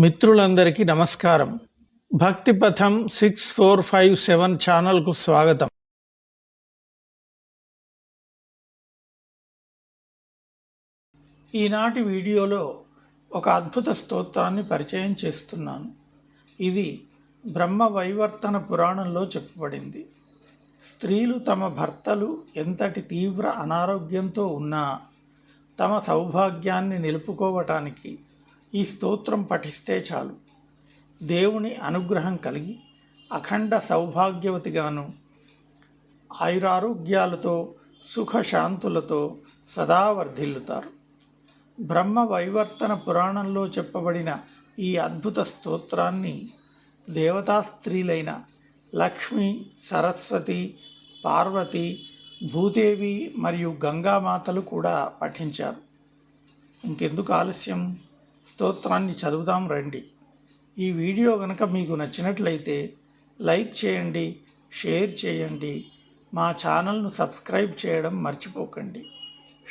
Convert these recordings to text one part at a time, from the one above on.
మిత్రులందరికీ నమస్కారం. భక్తి పథం సిక్స్ ఫోర్ ఫైవ్ సెవెన్ ఛానల్కు స్వాగతం. ఈనాటి వీడియోలో ఒక అద్భుత స్తోత్రాన్ని పరిచయం చేస్తున్నాను. ఇది బ్రహ్మ వైవర్తన పురాణంలో చెప్పబడింది. స్త్రీలు తమ భర్తలు ఎంతటి తీవ్ర అనారోగ్యంతో ఉన్నా తమ సౌభాగ్యాన్ని నిలుపుకోవటానికి ఈ స్తోత్రం పఠిస్తే చాలు. దేవుని అనుగ్రహం కలిగి అఖండ సౌభాగ్యవతిగాను ఆయురారోగ్యాలతో సుఖశాంతులతో సదా వర్ధిల్లుతారు. బ్రహ్మ వైవర్తన పురాణంలో చెప్పబడిన ఈ అద్భుత స్తోత్రాన్ని దేవతా స్త్రీలైన లక్ష్మి సరస్వతి పార్వతి భూదేవి మరియు గంగామాతలు కూడా పఠించారు. ఇంకెందుకు ఆలస్యం? స్తోత్రాన్ని చదువుదాం రండి. ఈ వీడియో కనుక మీకు నచ్చినట్లయితే లైక్ చేయండి షేర్ చేయండి మా ఛానల్ను సబ్స్క్రైబ్ చేయడం మర్చిపోకండి.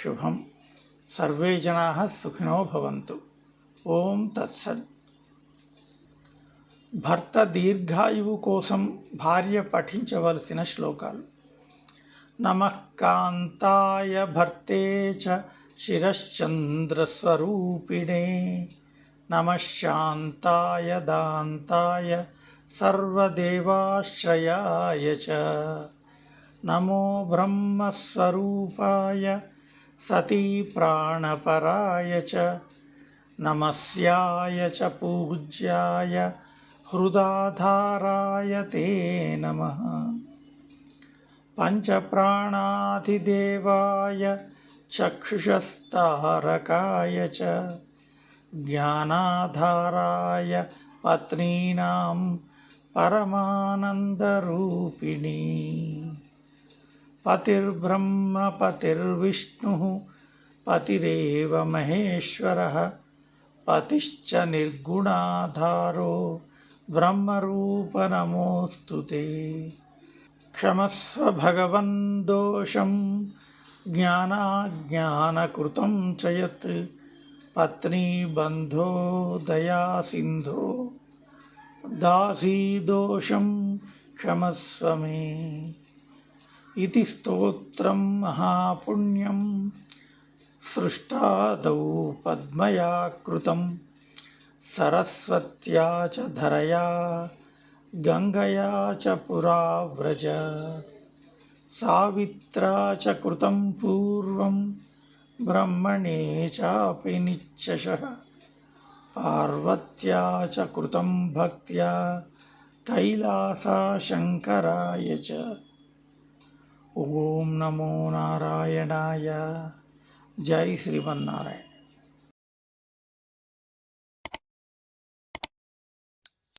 శుభం. సర్వే జనా సుఖినో భవంతు. ఓం తత్సత్. భర్త దీర్ఘాయువు కోసం భార్య పఠించవలసిన శ్లోకాలు. నమకాంతాయ భర్తే చ శిరశ్చంద్రస్వరూపిణే నమః శాంతాయ దాంతాయ సర్వదేవాశ్రయాయ చ నమో బ్రహ్మస్వరూపాయ సతీ ప్రాణపరాయ చ నమస్యాయ చ పూజ్యాయ హృదాధారాయ తే నమః పంచప్రాణాధిదేవాయ చక్షుషస్తారకాయ చ జ్ఞానాధారాయ పత్నీనాం పరమానందరూపిణి పతిర్బ్రహ్మ పతిర్విష్ణు పతిరేవ మహేశ్వర పతిశ్చ నిర్గుణాధారో బ్రహ్మరూప నమోస్తు క్షమస్వ భగవన్ దోషం ज्ञानाज्ञानकृतं च यत् पत्नीबन्धो दयासिन्धो दासीदोषं क्षमस्व मे इति स्तोत्रं महापुण्यं सृष्टादौ पद्मया कृतं सरस्वत्या धरया गङ्गया च पुरा व्रज सावित्रा च कृतं पूर्वं ब्रह्मणे चापि नित्यशः। पार्वत्या च कृतं भक्त्या च। ॐ नमो नारायणाय। जय श्रीमन्नारायण।